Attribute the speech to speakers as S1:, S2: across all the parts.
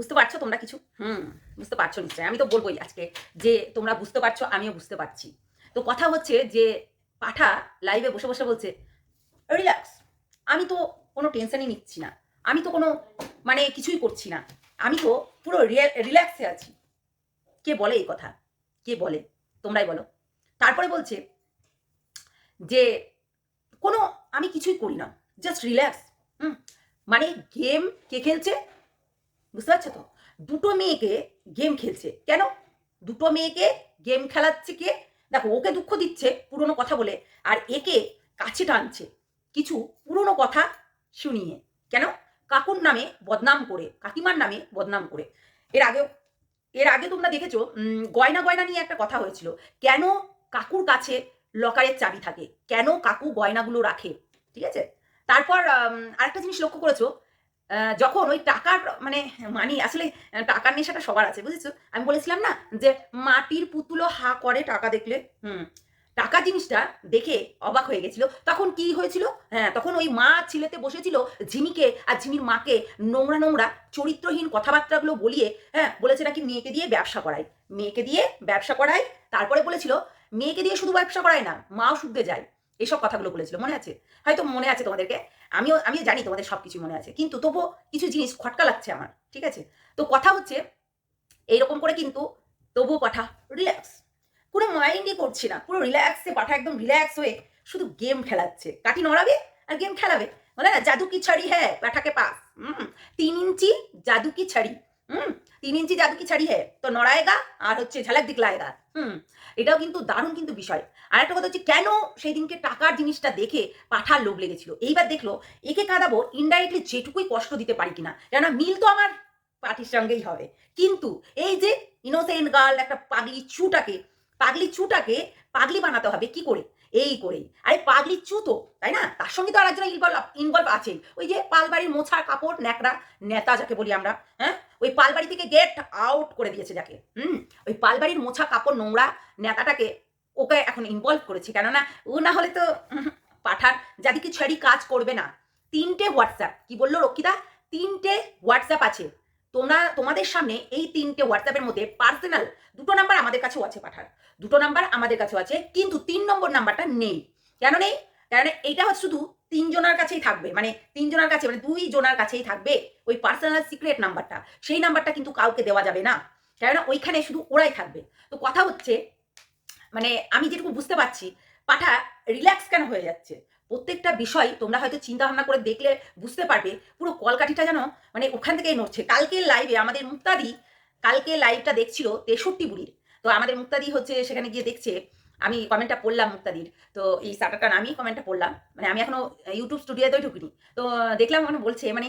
S1: বুঝতে পারছ তোমরা কিছু? হুম, বুঝতে পারছ নিশ্চয়ই। আমি তো বলবোই আজকে যে তোমরা বুঝতে পারছ, আমিও বুঝতে পারছি। তো কথা হচ্ছে যে পাঠা লাইভে বসে বসে বলছে, রিল্যাক্স, আমি তো কোনো টেনশনই নিচ্ছি না। আমি তো কোনো মানে কিছুই করছি না। আমি তো পুরো রিল্যাক্সে আছি। কে বলে এই কথা? কে বলে? তোমরাই বলো। তারপরে বলছে যে, কোনো, আমি কিছুই করি না। Just relax hmm. মানে গেম কে খেলছে বুঝতে পারছ তো? দুটো মেয়েকে গেম খেলছে। কেন? দুটো মেয়েকে গেম খেলাচ্ছে কে? দেখো, ওকে দুঃখ দিচ্ছে, পুরনো কথা বলে, আর একে কাছে টানছে কিছু পুরনো কথা শুনিয়ে। কেন? কাকুর নামে বদনাম করে, কাকিমার নামে বদনাম করে। এর আগেও, এর আগে তোমরা দেখেছ গয়না গয়না নিয়ে একটা কথা হয়েছিল। কেন কাকুর কাছে লকারের চাবি থাকে? কেন কাকু গয়নাগুলো রাখে? ঠিক আছে? তারপর আরেকটা জিনিস লক্ষ্য করেছ যখন ওই টাকার মানে মানি আসলে টাকার নেশাটা সবার আছে, বুঝেছ? আমি বলেছিলাম না যে, মাটির পুতুলো হা করে টাকা দেখলে, হুম, টাকা জিনিসটা দেখে অবাক হয়ে গেছিল। তখন কি হয়েছিল? হ্যাঁ তখন ওই মা ছেলেতে বসেছিল ঝিমিকে আর ঝিমির মাকে নোংরা নোংরা চরিত্রহীন কথাবার্তাগুলো বলিয়ে হ্যাঁ বলেছে নাকি মেয়েকে দিয়ে ব্যবসা করায় মেয়েকে দিয়ে ব্যবসা করায় তারপরে বলেছিল, মেয়েকে দিয়ে শুধু ব্যবসা করায় না, মাও শুদ্ধে যায়। এসব কথাগুলো বলেছিল, মনে আছে? হয়তো মনে আছে তোমাদেরকে। আমিও আমিও জানি তোমাদের সব কিছু মনে আছে, কিন্তু তবুও কিছু জিনিস খটকা লাগছে আমার, ঠিক আছে? তো কথা হচ্ছে, এইরকম করে কিন্তু তবুও পাঠা রিল্যাক্স পুরো মাইন্ডই করছি না, পুরো রিল্যাক্সে পাঠা একদম রিল্যাক্স হয়ে শুধু গেম খেলাচ্ছে। কাঠি নড়াবে আর গেম খেলাবে। বলে না জাদু কি ছাড়ি হ্যাঁ পাঠাকে পাস, হুম, তিন ইঞ্চি জাদু কি ছাড়ি, হুম তিন ইঞ্চি জাদু কি ছাড়ি হ্যাঁ তো নড়ায়গা আর হচ্ছে ঝালাক দিকলায়েগা হুম, এটাও কিন্তু দারুণ কিন্তু বিষয়। আর একটা কথা হচ্ছে কেন সেই দিনকে টাকার জিনিসটা দেখে পাঠার লোভ লেগেছিল? এইবার দেখল, একে কাঁদাবো ইনডাইরেক্টলি যেটুকুই কষ্ট দিতে পারি কিনা। কেননা মিল তো আমার পার্টির সঙ্গেই হবে। কিন্তু এই যে ইনোসেন্ট গার্ল একটা পাগলি চুটাকে পাগলি চুটাকে পাগলি বানাতে হবে কি করে? এই করেই। আরে পাগলি চু তো তাই না? তার সঙ্গে তো আর একজন ইনভলভ ইনভলভ আছে ওই যে পালবাড়ির মোছার কাপড়, ন্যাকড়া, নেতা যাকে বলি আমরা হ্যাঁ? ওই পালবাড়ি থেকে গেট আউট করে দিয়েছে যাকে, হুম? ওই পালবাড়ির মোছা, কাপড়, নোংরা নেতাটাকে ওকে এখন ইনভলভ করেছে। কেননা ও না হলে তো পাঠার যাদিকে ছেড়ি কাজ করবে না। তিনটে হোয়াটসঅ্যাপ কি বলল রক্ষিতা? তিনটে হোয়াটসঅ্যাপ আছে। তোমরা, তোমাদের সামনে এই তিনটে হোয়াটসঅ্যাপের মধ্যে পার্সোনাল দুটো নাম্বার আমাদের কাছেও আছে পাঠার দুটো নাম্বার আমাদের কাছেও আছে, কিন্তু তিন নম্বর নাম্বারটা নেই। কেন নেই? কারণ এইটা হচ্ছে শুধু তিনজনের কাছেই থাকবে মানে তিনজনের কাছে মানে দুই জনের কাছেই থাকবে ওই পার্সোনাল সিক্রেট নাম্বারটা সেই নাম্বারটা কিন্তু কাউকে দেওয়া যাবে না। কেননা ওইখানে শুধু ওরাই থাকবে। তো কথা হচ্ছে মানে আমি যেটুকু বুঝতে পারছি, পাঠা রিল্যাক্স কেন হয়ে যাচ্ছে? প্রত্যেকটা বিষয় তোমরা হয়তো চিন্তা ভাবনা করে দেখলে বুঝতে পারবে, পুরো কলকাঠিটা যেন মানে ওখান থেকেই নড়ছে। কালকে লাইভে আমাদের মুক্তাদি, কালকে লাইভটা দেখছিল তেষট্টি বুড়ির তো আমাদের মুক্তাদি হচ্ছে সেখানে গিয়ে দেখছে, আমি কমেন্টটা পড়লাম মুক্তাদির। তো এই সাটারটা নামিয়ে কমেন্টটা পড়লাম। মানে আমি এখনও ইউটিউব স্টুডিওতেও ঢুকিনি। তো দেখলাম ওখানে বলছে মানে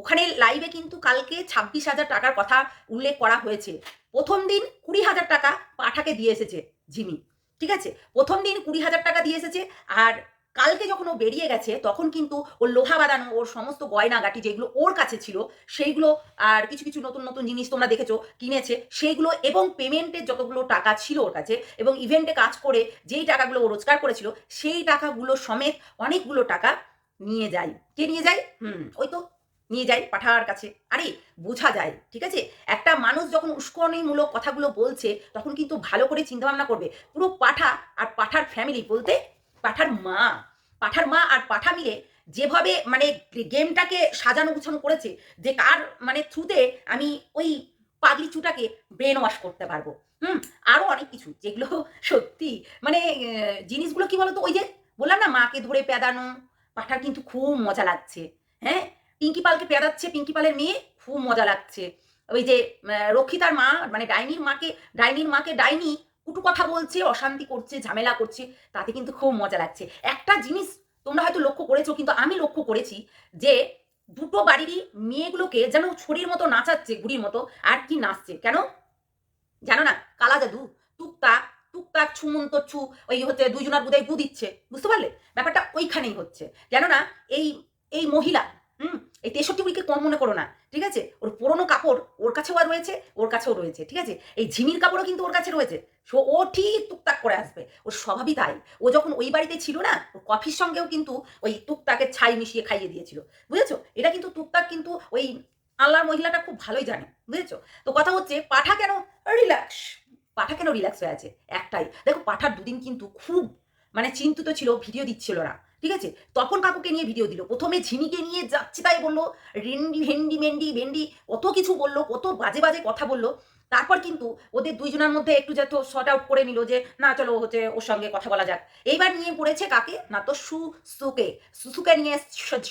S1: ওখানে লাইভে কিন্তু কালকে ছাব্বিশ হাজার টাকার কথা উল্লেখ করা হয়েছে। প্রথম দিন কুড়ি হাজার টাকা পাঠাকে দিয়ে এসেছে ঝিমি ঠিক আছে? প্রথম দিন কুড়ি হাজার টাকা দিয়ে এসেছে, আর কালকে যখন ও বেরিয়ে গেছে, তখন কিন্তু ওর লোহা বাঁধানো, ওর সমস্ত গয়নাগাটি যেগুলো ওর কাছে ছিল, সেইগুলো আর কিছু কিছু নতুন নতুন জিনিস তোমরা দেখেছ, কিনেছে, সেইগুলো এবং পেমেন্টের যতগুলো টাকা ছিল ওর কাছে এবং ইভেন্টে কাজ করে যেই টাকাগুলো ও রোজগার করেছিল, সেই টাকাগুলো সমেত অনেকগুলো টাকা নিয়ে যায়। কে নিয়ে যায়? হুম, ওই তো নিয়ে যায় পাঠার কাছে। আরে, বোঝা যায়, ঠিক আছে? একটা মানুষ যখন উস্করণীমূলক কথাগুলো বলছে, তখন কিন্তু ভালো করে চিন্তা ভাবনা করবে। পুরো পাঠা আর পাঠার ফ্যামিলি বলতে পাঠার মা পাঠার মা আর পাঠা মিলে যেভাবে মানে গেমটাকে সাজানো গুছানো করেছে যে কার মানে থ্রুতে আমি ওই পাগলি চুটাকে ব্রেন ওয়াশ করতে পারব। হুম আরও অনেক কিছু যেগুলো সত্যি মানে জিনিসগুলো কি বলতো? ওই যে বললাম না, মাকে ধরে পেদানো, পাঠার কিন্তু খুব মজা লাগছে। হ্যাঁ পিঙ্কি পালকে পেদাচ্ছে, পিঙ্কি পালের মেয়ে, খুব মজা লাগছে। ওই যে রক্ষিতার মা মানে ডাইনির মাকে ডাইনির মাকে ডাইনি কুটু কথা বলছে, অশান্তি করছে, ঝামেলা করছে, তাতে কিন্তু খুব মজা লাগছে। একটা জিনিস তোমরা হয়তো লক্ষ্য করেছ, কিন্তু আমি লক্ষ্য করেছি যে দুটো বাড়িরই মেয়েগুলোকে যেন ছড়ির মতো নাচাচ্ছে গুড়ির মতো, আর কি নাচছে। কেন? জানো না? কালা জাদু টুকটাক টুকটাক ছুমন্ত ছু, ওই হচ্ছে দুইজনার বুধাই গু দিচ্ছে। বুঝতে পারলে? ব্যাপারটা ওইখানেই হচ্ছে। জানো না? এই এই মহিলা, হুম? এই তেষট্টি বুড়িকে কম মনে করো না, ঠিক আছে? ওর পুরনো কাপড় কাছেও রয়েছে, ওর কাছেও রয়েছে, ঠিক আছে? এই ঝিমির কাপড়ও কিন্তু ওর কাছে রয়েছে। সো ও ঠিক টুকটাক করে আসবে, ওর স্বভাবই তাই। ও যখন ওই বাড়িতে ছিল না ওর কফির সঙ্গেও কিন্তু ওই টুকটাকের ছাই মিশিয়ে খাইয়ে দিয়েছিল, বুঝেছ? এটা কিন্তু টুকটাক কিন্তু ওই আল্লাহর মহিলাটা খুব ভালোই জানে, বুঝেছ? তো কথা হচ্ছে, পাঠা কেন? রিল্যাক্স। পাঠা কেন রিল্যাক্স হয়ে আছে? একটাই। দেখো, পাঠার দুদিন কিন্তু খুব মানে চিন্তিত ছিল, ভিডিও দিচ্ছিল না। ঠিক আছে? তখন কাকুকে নিয়ে ভিডিও দিল। প্রথমে ঝিমিকে নিয়ে যাচ্ছে তাই বলল, রেন্ডি, ভেন্ডি মেন্ডি ভেন্ডি, কত কিছু বলল, কত বাজে বাজে কথা বলল। তারপর কিন্তু ওদের দুইজনের মধ্যে একটু যাতে শর্ট আউট করে নিল যে, না, চলো হচ্ছে ওর সঙ্গে কথা বলা যাক। এইবার নিয়ে পড়েছে কাকে? না তো সু সুকে সুসুকে নিয়ে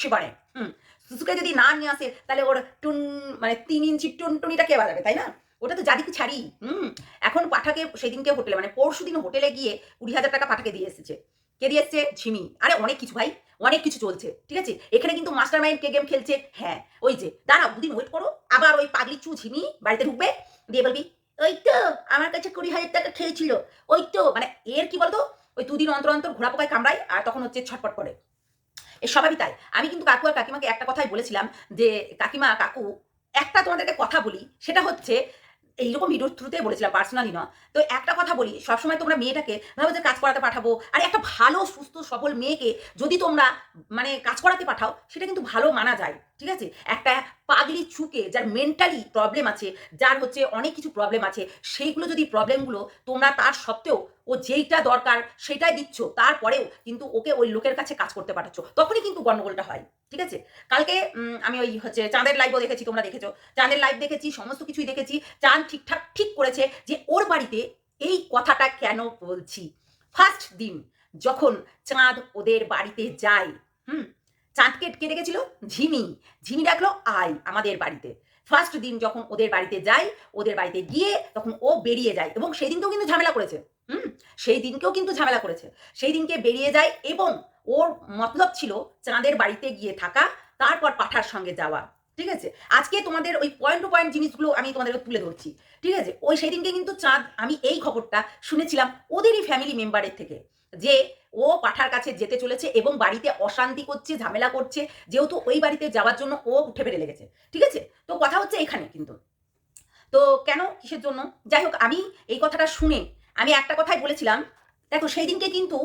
S1: শিবারে। হুম। সুসুকে যদি না নিয়ে আসে, তাহলে ওর টুন মানে তিন ইঞ্চি টুনটুনিটা কে বাজাবে, তাই না? ওটা তো জাদিকে ছাড়ি। হুম। এখন পাঠাকে সেদিনকে হোটেলে মানে পরশু দিন হোটেলে গিয়ে কুড়ি হাজার টাকা পাঠাকে দিয়ে এসেছে। কে দিয়ে ঝিমি। আরে অনেক কিছু ভাই, অনেক কিছু চলছে, ঠিক আছে? এখানে কিন্তু মাস্টার মাইন্ড কে গেম খেলছে। হ্যাঁ ওই যে, দাঁড়াও, দুদিন ওয়েট করো। আবার ওই পাগলি চু ঝিমি বাড়িতে ঢুকবে, দিয়ে বলবি, ওই তো, আমার কাছে কুড়ি হাজার টাকা খেয়েছিল। ওই তো। মানে এর কি বলতো? ওই দুদিন অন্তর অন্তর ঘোরা পোকায় কামড়ায় আর তখন হচ্ছে ছটপট করে। এ স্বাভাবিক তাই। আমি কিন্তু কাকু আর কাকিমাকে একটা কথাই বলেছিলাম যে, কাকিমা, কাকু, একটা তোমাদেরকে কথা বলি। সেটা হচ্ছে এইরকম ভিডিওর থ্রুতে বলেছিলাম পার্সোনালি না তো একটা কথা বলি, সবসময় তোমরা মেয়েটাকে ভাবে যে কাজ করাতে পাঠাবো, আর একটা ভালো, সুস্থ, সবল মেয়েকে যদি তোমরা মানে কাজ করাতে পাঠাও, সেটা কিন্তু ভালো মানা যায়, ঠিক আছে? একটা পাগলি চুকে যার মেন্টালি প্রবলেম আছে, যার হচ্ছে অনেক কিছু প্রবলেম আছে, সেইগুলো যদি প্রবলেমগুলো তোমরা তার সত্ত্বেও ও যেইটা দরকার সেটাই দিচ্ছ, তারপরেও কিন্তু ওকে ওই লোকের কাছে কাজ করতে পাঠাচ্ছ। তখনই কিন্তু গণ্ডগোলটা হয়, ঠিক আছে? কালকে আমি ওই হচ্ছে চাঁদের লাইভও দেখেছি, তোমরা দেখেছ। চাঁদের লাইভ দেখেছি, সমস্ত কিছুই দেখেছি। চাঁদ ঠিকঠাক ঠিক করেছে যে ওর বাড়িতে এই কথাটা কেন বলছি? ফার্স্ট দিন যখন চাঁদ ওদের বাড়িতে যায়, হুম চাঁদকে কে ডেকেছিল? ঝিমি। ঝিমি ডাকলো, আয় আমাদের বাড়িতে। ফার্স্ট দিন যখন ওদের বাড়িতে যায়, ওদের বাড়িতে গিয়ে তখন ও বেরিয়ে যায় এবং সেই দিনকেও কিন্তু ঝামেলা করেছে। হুম, সেই দিনকেও কিন্তু ঝামেলা করেছে। সেই দিনকে বেরিয়ে যায় এবং ওর মতলব ছিল চাঁদের বাড়িতে গিয়ে থাকা, তারপর পাঠার সঙ্গে যাওয়া। ঠিক আছে? আজকে তোমাদের ওই পয়েন্ট টু পয়েন্ট জিনিসগুলো আমি তোমাদেরকে তুলে ধরছি। ঠিক আছে? ওই সেই দিনকে কিন্তু চাঁদ, আমি এই খবরটা শুনেছিলাম ওদেরই ফ্যামিলি মেম্বারের থেকে যে ও পাঠার কাছে যেতে চলেছে এবং বাড়িতে অশান্তি করছে, ঝামেলা করছে, যেহেতু ওই বাড়িতে যাওয়ার জন্য ও উঠে বেড়ে লেগেছে। ঠিক আছে? তো কথা হচ্ছে এখানে কিন্তু। তো কেন, কিসের জন্য? যাই হোক, আমি এই কথাটা শুনে আমি একটা কথাই বলেছিলাম। দেখো সেই দিনকে কিন্তু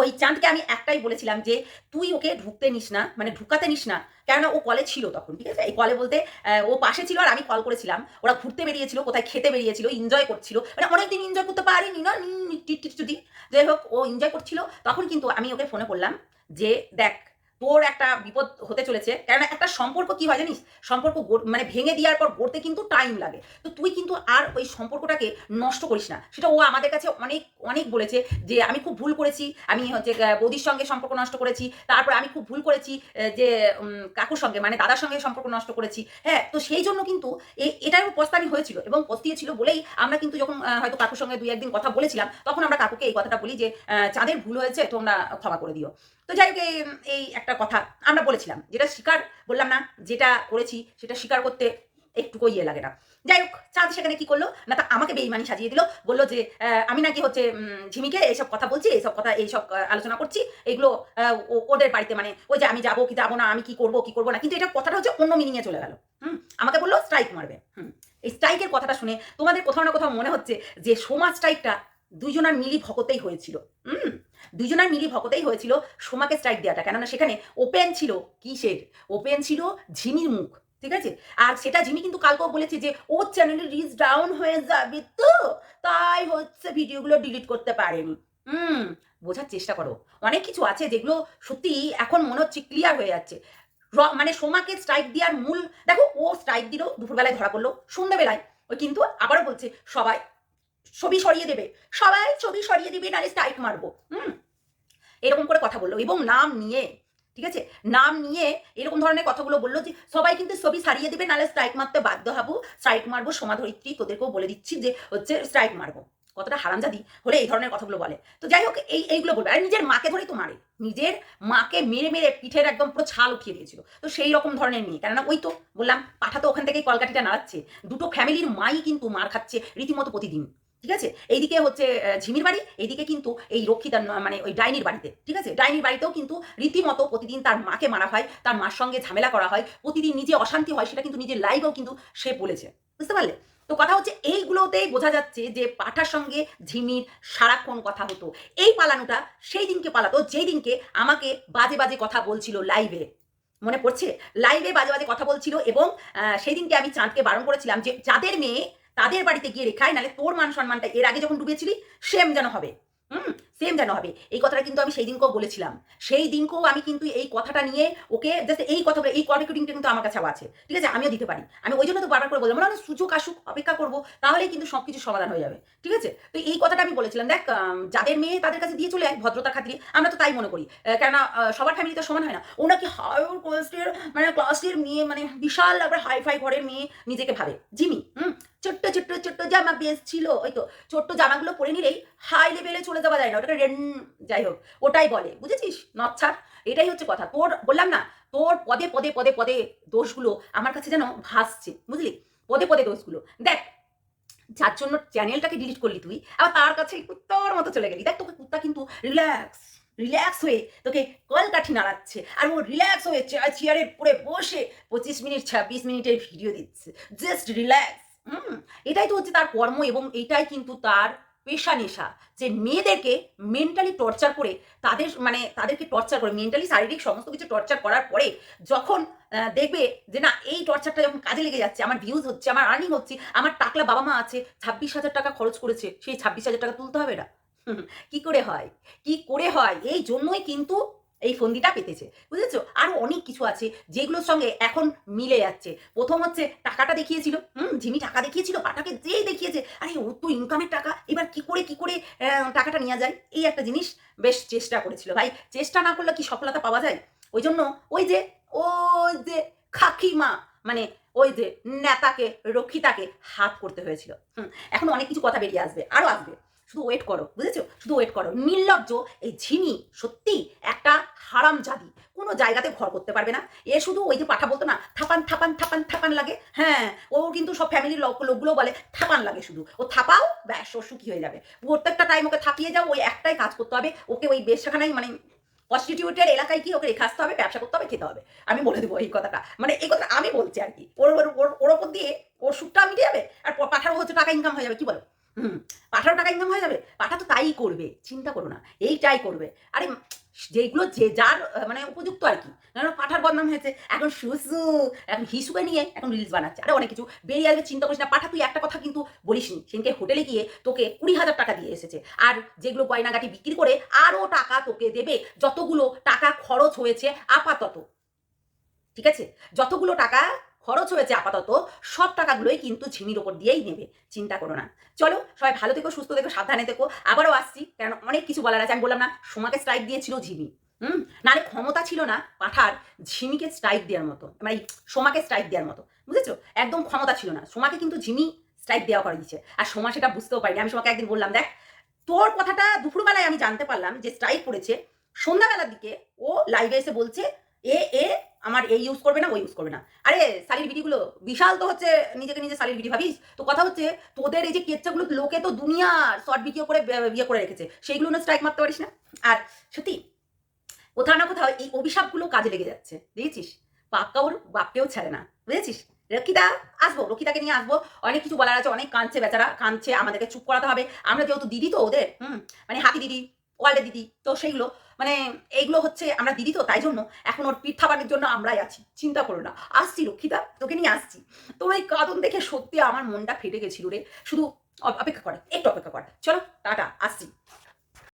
S1: ওই চাঁদকে আমি একটাই বলেছিলাম যে, তুই ওকে ঢুকতে নিস না মানে ঢুকাতে নিস না, কেননা ও কলে ছিল তখন, ঠিক আছে? এই কলে বলতে ও পাশে ছিল আর আমি কল করেছিলাম। ওরা ঘুরতে বেরিয়েছিল, কোথায় খেতে বেরিয়েছিল এনজয় করছিল। মানে অনেকদিন এনজয় করতে পারিনি, না? টিট যদি যাই হোক, ও এনজয় করছিল। তখন কিন্তু আমি ওকে ফোনে করলাম যে, দেখ তোর একটা বিপদ হতে চলেছে। কেননা একটা সম্পর্ক কি হয় জানিস? সম্পর্ক মানে ভেঙে দেওয়ার পর গড়তে কিন্তু টাইম লাগে। তো তুই কিন্তু আর ওই সম্পর্কটাকে নষ্ট করিস না। সেটা ও আমাদের কাছে অনেক অনেক বলেছে যে, আমি খুব ভুল করেছি। আমি হচ্ছে বৌদির সঙ্গে সম্পর্ক নষ্ট করেছি। তারপর আমি খুব ভুল করেছি যে কাকুর সঙ্গে মানে দাদার সঙ্গে সম্পর্ক নষ্ট করেছি। হ্যাঁ তো সেই জন্য কিন্তু এ- এটারও পস্তানি হয়েছিল এবং পস্তিয়েছিল বলেই আমরা কিন্তু যখন হয়তো কাকুর সঙ্গে দুই একদিন কথা বলেছিলাম, তখন আমরা কাকুকে এই কথাটা বলি যে চাঁদের ভুল হয়েছে, তোমরা ক্ষমা করে দিও। তো যাই হোক, এই- একটা কথা আমরা বলেছিলাম, যেটা স্বীকার বললাম না, যেটা করেছি সেটা স্বীকার করতে একটুকু ইয়ে লাগে না। যাই হোক, চাঁদ সেখানে কি করল? না, তা আমাকে বেইমানি সাজিয়ে দিল, বলল যে আমি নাকি হচ্ছে ঝিমিকে এইসব কথা বলছি এইসব কথা, এইসব আলোচনা করছি, এগুলো ওদের বাড়িতে মানে ওই যে আমি যাব কি যাব না, আমি কি করব কি করব না, কিন্তু এটা কথাটা হচ্ছে অন্য মিনিংয়ে চলে গেল। হুম? আমাকে বলল স্ট্রাইক মারবে। হুম? এই স্ট্রাইকের কথাটা শুনে তোমাদের কোথাও না কোথাও মনে হচ্ছে যে সোমা স্ট্রাইকটা দুইজনার মিলি ভকতেই হয়েছিল। হুম? দুজনের মিলি ভকতেই হয়েছিল সোমাকে স্ট্রাইক দেওয়াটা কেননা সেখানে ওপেন ছিল কিসের? ওপেন ছিল ঝিমির মুখ, ঠিক আছে? আর সেটা ঝিমি কিন্তু কালকেও বলেছে যে ওর চ্যানেলে রিচ ডাউন হয়ে যাবে তো। তাই হচ্ছে ভিডিওগুলো ডিলিট করতে পারেনি। হুম? বোঝার চেষ্টা করো। অনেক কিছু আছে যেগুলো সত্যি এখন মনে হচ্ছে ক্লিয়ার হয়ে যাচ্ছে। মানে সোমাকে স্ট্রাইক দেওয়ার মূল, দেখো, ও স্ট্রাইক দিল, দুপুরবেলায় ধরা পড়ল, সন্ধ্যাবেলায়। ওই কিন্তু আবারও বলছে, সবাই ছবি সরিয়ে দেবে। সবাই ছবি সরিয়ে দিবে, নাহলে স্ট্রাইক মারবো। হুম? এরকম করে কথা বলল। এবং নাম নিয়ে, ঠিক আছে? নাম নিয়ে এরকম ধরনের কথাগুলো বলল যে, সবাই কিন্তু ছবি সারিয়ে দেবে, নাহলে স্ট্রাইক মারতে বাধ্য হব। স্ট্রাইক মারবো, সমাধরিত্রী, তোদেরকেও বলে দিচ্ছি যে, হচ্ছে স্ট্রাইক মারবো। কতটা হারামজাদি হলে এই ধরনের কথাগুলো বলে। তো যাই হোক, এই, এইগুলো বলবে। আর নিজের মাকে ধরেই তো মারে। নিজের মাকে মেরে মেরে পিঠের একদম পুরো ছাল উঠিয়ে দিয়েছিল। তো সেই রকম ধরনের মেয়ে। কেননা ওই তো, বললাম, পাঠা তো ওখান থেকেই কলকাঠিটা নাড়াচ্ছে। দুটো ফ্যামিলির মাই কিন্তু মার খাচ্ছে রীতিমতো প্রতিদিন। ঠিক আছে? এইদিকে হচ্ছে ঝিমির বাড়ি, এইদিকে কিন্তু এই রক্ষিতার মানে ওই ডাইনির বাড়িতে, ঠিক আছে? ডাইনির বাড়িতেও কিন্তু রীতিমতো প্রতিদিন তার মাকে মারা হয়, তার মার সঙ্গে ঝামেলা করা হয়, প্রতিদিন নিজে অশান্তি হয়, সেটা কিন্তু নিজের লাইভেও কিন্তু সে বলেছে, বুঝতে পারলে? তো কথা হচ্ছে, এইগুলোতেই বোঝা যাচ্ছে যে পাঠার সঙ্গে ঝিমির সারাক্ষণ কথা হতো। এই পালানোটা সেই দিনকে পালাতো, যেই দিনকে আমাকে বাজে বাজে কথা বলছিল লাইভে মনে পড়ছে? লাইভে বাজে বাজে কথা বলছিল এবং সেই দিনকে আমি চাঁদকে বারণ করেছিলাম যে যাদের মেয়ে তাদের বাড়িতে গিয়ে রেখায় নাহলে তোর মান সম্মানটা এর আগে যখন ডুবেছিলি সেম যেন হবে। হুম সেম যেন হবে। এই কথাটা কিন্তু আমি সেই দিনকেও বলেছিলাম। সেই দিনকেও আমি কিন্তু এই কথাটা নিয়ে ওকে জাস্ট এই কথাগুলো, এই কল রেকর্ডিংটা কিন্তু আমার কাছেও আছে। ঠিক আছে? আমিও দিতে পারি। আমি ওই জন্য তো বারবার করে বললাম মানে সুযোগ আসুক, অপেক্ষা করব, তাহলেই কিন্তু সব কিছু সমাধান হয়ে যাবে। ঠিক আছে? তো এই কথাটা আমি বলেছিলাম। দেখ যাদের মেয়ে তাদের কাছে দিয়ে চলে যায় ভদ্রতার খাতিরে। আমরা তো তাই মনে করি। কেননা সবার ফ্যামিলি তো সমান হয় না। ও নাকি হায়ার ক্লাসের মানে ক্লাসের মেয়ে মানে বিশাল আবার হাইফাই ঘরের মেয়ে নিজেকে ভাবে। জিমি, হুম? ছোট্ট ছোট্ট ছোট্ট জামা বেশ ছিল, ওই তো ছোট্ট জামাগুলো পরে নিলেই হাই লেভেলে চলে যাওয়া যায় না, ওটাকে রেন, যাই হোক, ওটাই বলে, বুঝেছিস? নচ্ছার এটাই হচ্ছে কথা। তোর, বললাম না, তোর পদে পদে পদে পদে দোষগুলো আমার কাছে যেন ভাসছে, বুঝলি? পদে পদে দোষগুলো। দেখ, যার জন্য চ্যানেলটাকে ডিলিট করলি তুই, আবার তার কাছে কুত্তার মতো চলে গেলি। দেখ, তোকে কুত্তা কিন্তু রিল্যাক্স রিল্যাক্স হয়ে তোকে কলকাঠি নাড়াচ্ছে, আর ও রিল্যাক্স হয়ে চেয়ারের পরে বসে পঁচিশ মিনিট, ছাব্বিশ মিনিটের ভিডিও দিচ্ছে। জাস্ট রিল্যাক্স হুম, এটাই তো হচ্ছে তার কর্ম এবং এটাই কিন্তু তার পেশা নেশা। যে মেয়েদেরকে মেন্টালি টর্চার করে, তাদের মানে তাদেরকে টর্চার করে মেন্টালি শারীরিক সমস্ত কিছু টর্চার করার পরে যখন দেখবে যে না, এই টর্চারটা যখন কাজে লেগে যাচ্ছে, আমার ভিউজ হচ্ছে, আমার আর্নিং হচ্ছে, আমার টাকলা বাবা মা আছে, ছাব্বিশ হাজার টাকা খরচ করেছে, সেই ছাব্বিশ হাজার টাকা তুলতে হবে না। কি করে হয়? কি করে হয়? এই জন্যই কিন্তু এই ফন্দিটা পেতেছে, বুঝেছ? আরও অনেক কিছু আছে যেগুলোর সঙ্গে এখন মিলে যাচ্ছে। প্রথম হচ্ছে টাকাটা দেখিয়েছিল, হুম ঝিমি টাকা দেখিয়েছিল, পাটাকে যেই দেখিয়েছে, আরে ও তো ইনকামের টাকা, এবার কি করে কি করে টাকাটা নেওয়া যায়? এই একটা জিনিস বেশ চেষ্টা করেছিল। ভাই, চেষ্টা না করলে কি সফলতা পাওয়া যায়? ওই জন্য ওই যে ওই যে খাকিমা মানে ওই যে নেতাকে, রক্ষিতাকে হাত করতে হয়েছিল। হুম, এখন অনেক কিছু কথা বেরিয়ে আসবে আরও আসবে। শুধু ওয়েট করো, বুঝেছ? শুধু ওয়েট করো। নির্লজ্জ এই ঝিনি সত্যি একটা হারাম জাদি কোনো জায়গাতে ঘর করতে পারবে না। এ শুধু ওই যে পাঠা বলতো না, থাপান থাপান থাপান থাপান লাগে। হ্যাঁ ও কিন্তু সব ফ্যামিলির লোক লোকগুলো বলে, থাপান লাগে শুধু। ও থাপাও, ব্যাস, ও সুখী হয়ে যাবে। প্রত্যেকটা টাইম ওকে থাপিয়ে যাও, ওই একটাই কাজ করতে হবে। ওকে ওই বেশখানাই মানে প্রস্টিটিউটের এলাকায় কি ওকে রেখে আসতে হবে, ব্যবসা করতে হবে, খেতে হবে। আমি বলে দেবো এই কথাটা। মানে এই কথা আমি বলছি আর কি। ওর ওর, ওর- ওপর দিয়ে ওর সুখটা মিটে যাবে? আর পাঠারও হচ্ছে টাকা ইনকাম হয়ে যাবে, কি বলো? হুম পাঠারও টাকা ইনকাম হয়ে যাবে? পাঠা তো তাই করবে, চিন্তা করো না, এইটাই করবে। আরে, যেগুলো যে যার মানে উপযুক্ত আর কি। পাঠার বদনাম হয়েছে, এখন সুসু এখন হিসুকে নিয়ে এখন রিলস বানাচ্ছে, আরে অনেক কিছু। বেরিয়ে আসবে, চিন্তা করিস না, পাঠা তুই একটা কথা কিন্তু বলিস নি সেদিনকে হোটেলে গিয়ে তোকে কুড়ি হাজার টাকা দিয়ে এসেছে। আর যেগুলো গয়নাগাটি বিক্রি করে আরও টাকা তোকে দেবে, যতগুলো টাকা খরচ হয়েছে আপাতত। ঠিক আছে? যতগুলো টাকা খরচ হয়েছে আপাতত, সব টাকাগুলোই কিন্তু ঝিমির ওপর দিয়েই নেবে, চিন্তা করো না। চলো, সবাই ভালো থেকো, সুস্থ থেকো, সাবধানে থেকো, আবারও আসছি কারণ অনেক কিছু বলার আছে, আমি বললাম না, সোমাকে স্ট্রাইক দিয়েছিল ঝিমি, হুম? নাহলে ক্ষমতা ছিল না পাঠার, ঝিমিকে স্ট্রাইক দেওয়ার মতো মানে সোমাকে স্ট্রাইক দেওয়ার মতো, বুঝেছ? একদম ক্ষমতা ছিল না, সোমাকে কিন্তু ঝিমি স্ট্রাইক দেওয়া করে দিচ্ছে আর সোমা সেটা বুঝতেও পারিনি, আমি সোমাকে একদিন বললাম, দেখ, তোর কথাটা দুপুরবেলায় আমি জানতে পারলাম যে স্ট্রাইক পড়েছে সন্ধ্যাবেলার দিকে ও লাইভে এসে বলছে এ এ আমার এই ইউজ করবে না ওই ইউজ করবে না। আরে, শালির ভিডিওগুলো বিশাল তো হচ্ছে, নিজেকে নিজে শালির ভিডিও ভাবিস? তো কথা হচ্ছে, তোদের এই যে কেচ্চাগুলো লোকে তো দুনিয়ার শর্ট ভিডিও করে বিয়ে করে রেখেছে, সেইগুলো না স্ট্রাইক মারতে পারিস না? আর সত্যি, কোথাও না কোথাও এই অভিশাপগুলো কাজে লেগে যাচ্ছে দেখেছিস পাক্কা ওর বাপকেও ছাড়ে না, বুঝেছিস? রক্ষিতা, আসব, রক্ষিতাকে নিয়ে আসব। অনেক কিছু বলার আছে, অনেক কাঁদছে বেচারা, কাঁদছে, আমাদেরকে চুপ করাতে হবে। আমরা যেহেতু দিদি তো ওদের, হুম মানে হাতি দিদি ওয়ার্ল্ডে দিদি, তো সেইগুলো। মানে এইগুলো হচ্ছে আমরা দিদি তো, তাই জন্য এখন ওর পিঠ থাপানোর জন্য আমরাই আছি, চিন্তা করো না। আসছি রক্ষিতা তোকে নিয়ে আসছি। তোর ওই কাঁদন দেখে সত্যি আমার মনটা ফেটে গেছিল রে। শুধু অপেক্ষা করে, একটু অপেক্ষা কর। চলো, টাটা, আসছি।